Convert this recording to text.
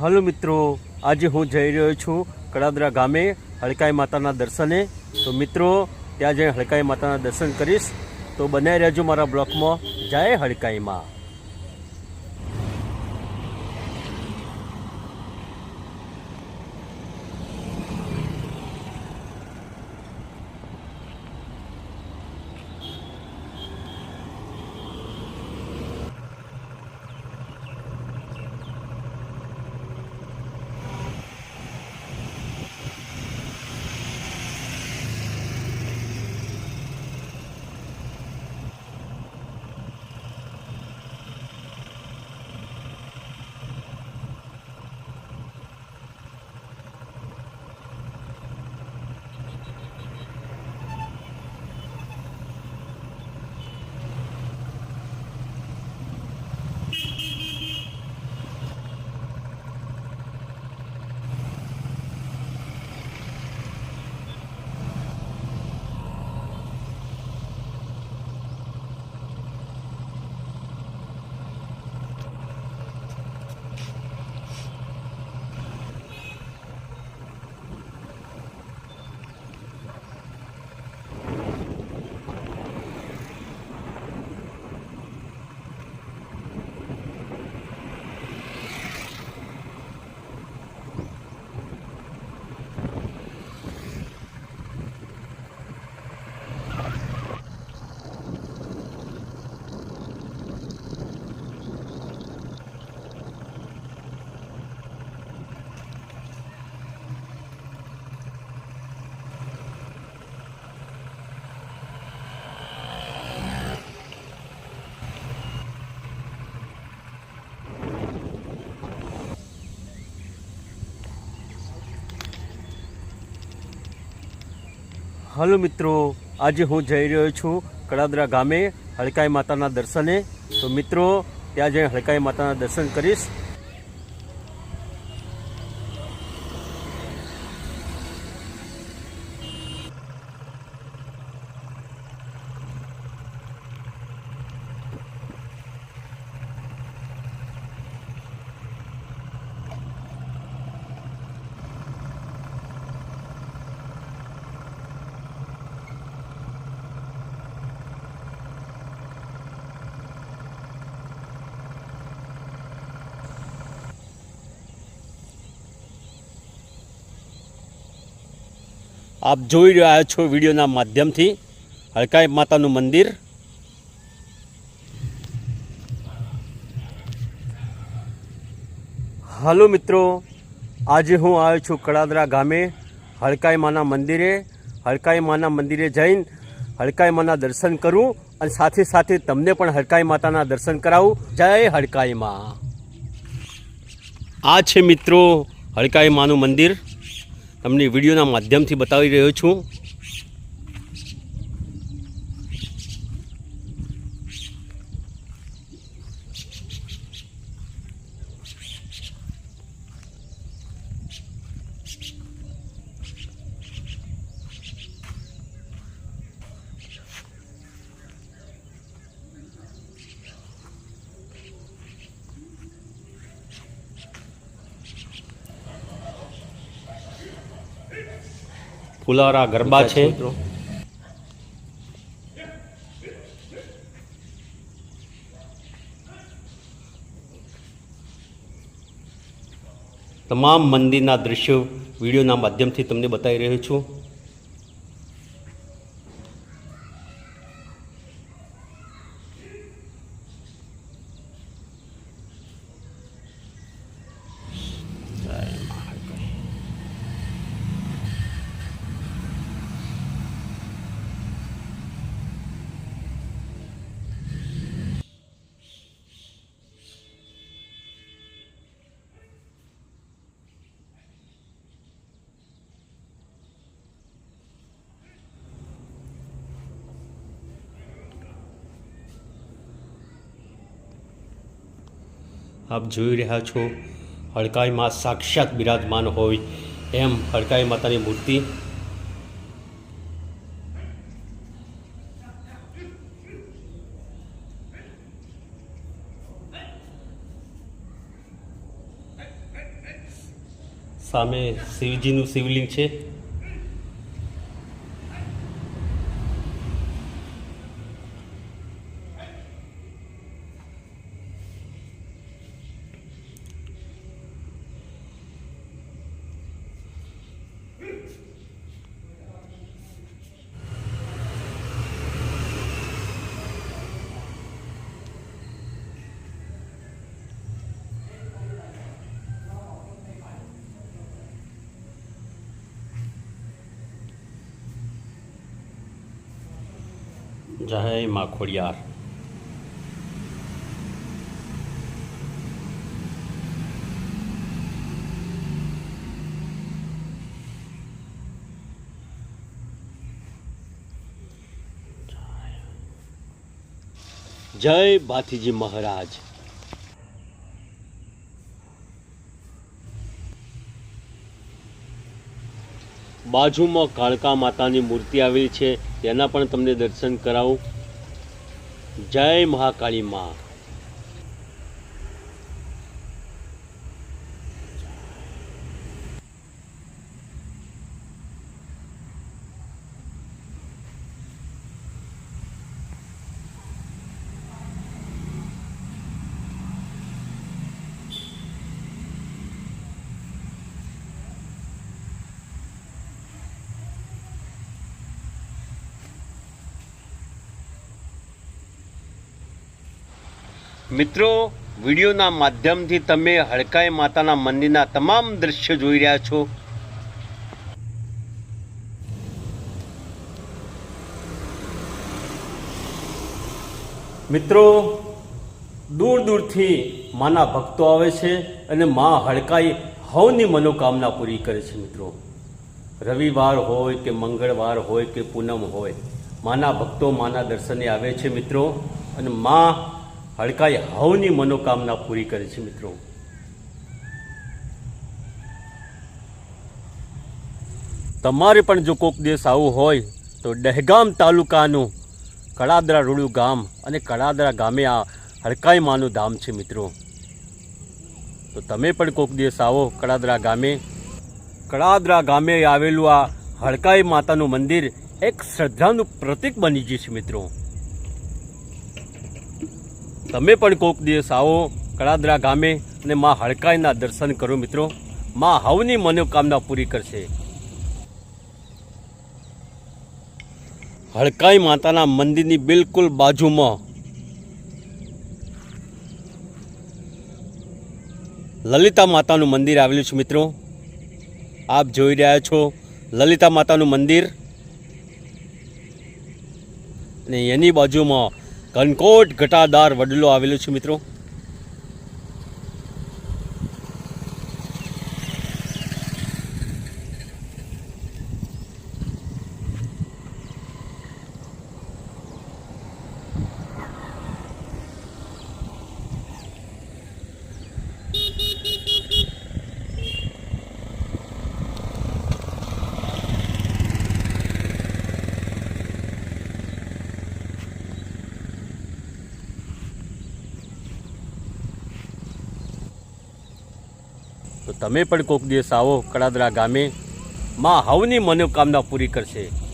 Hello મિત્રો, આજે હું જઈ રહ્યો છું કડાદરા ગામે હળકાઈ માતાના દર્શને. તો મિત્રો, ત્યાં જઈને હળકાઈ માતાના દર્શન કરીશ. તો બનાવી રહેજો મારા બ્લોકમાં. જય હળકાઈમાં. હલો મિત્રો, આજે હું જઈ રહ્યો છું કડાદરા ગામે હળકાઈ માતાના દર્શને. તો મિત્રો, ત્યાં જઈને હળકાઈ માતાના દર્શન કરીશ. આપ જોઈ રહ્યા છો વિડીયોના માધ્યમથી હળકાઈ માતાનું મંદિર. હાલો મિત્રો, આજે હું આવ્યો છું કડાદરા ગામે હળકાઈ માના મંદિરે. હળકાઈ માના મંદિરે જઈને હળકાઈ માના દર્શન કરું અને સાથે સાથે તમને પણ હળકાઈ માતાના દર્શન કરાવું. જય હળકાઈ માં. આ છે મિત્રો હળકાઈ માનું મંદિર. તમને વિડીયોના માધ્યમથી બતાવી રહ્યો છું. ફુલારા ગરબા છે. તમામ મંદિરના દ્રશ્યો વિડીયોના માધ્યમથી તમને બતાવી રહ્યો છું. આપ જોઈ રહ્યા છો હડકાઈમાં સાક્ષાત બિરાજમાન હોય એમ હડકાઈ માતાની મૂર્તિ. સામે શિવજીનું શિવલિંગ છે. જય મા ખોડિયાર જય ભાથીજી મહારાજ બાજુમાં કાળકા માતાની મૂર્તિ આવેલી છે. તેના પણ તમને દર્શન કરાવું. જય મહાકાળી મા. મિત્રો, વિડીયોના માધ્યમથી તમે હડકાઈ માતાના મંદિરના તમામ દ્રશ્યો જોઈ રહ્યા છો. મિત્રો, દૂર દૂરથી માના ભક્તો આવે છે અને મા હડકાઈ હવની મનોકામના પૂરી કરે છે મિત્રો. રવિવાર હોય કે મંગળવાર હોય કે પૂનમ હોય, માના ભક્તો માના દર્શને આવે છે મિત્રો અને મા હડકાઈ હાઉની મનોકામના પૂરી કરે છે મિત્રો. તમારે પણ જો કોક દિવસ આવું હોય, તો દહેગામ તાલુકાનું કડાદરા રૂડું ગામ અને કડાદરા ગામે આ હડકાઈ માનું ધામ છે મિત્રો. તો તમે પણ કોક દિવસ આવો કડાદરા ગામે. કડાદરા ગામે આવેલું આ હડકાઈ માતાનું મંદિર એક શ્રદ્ધાનું પ્રતીક બની ગયું છે મિત્રો. તમે પણ કોક દિવસ આવો કળાદરા ગામે અને મા હડકાઈના દર્શન કરો મિત્રો. મા હવની મનોકામના પૂરી કરશે. હડકાઈ માતાના મંદિરની બિલકુલ બાજુમાં લલિતા માતાનું મંદિર આવેલું છે મિત્રો. આપ જોઈ રહ્યા છો લલિતા માતાનું મંદિર. અને એની બાજુમાં કનકોટ ઘટાદાર વડલો આવેલો છે મિત્રો. તો તમે પણ કોઈક દિવસ આવો કડાદરા ગામે. માં હવની મનોકામના પૂરી કરશે.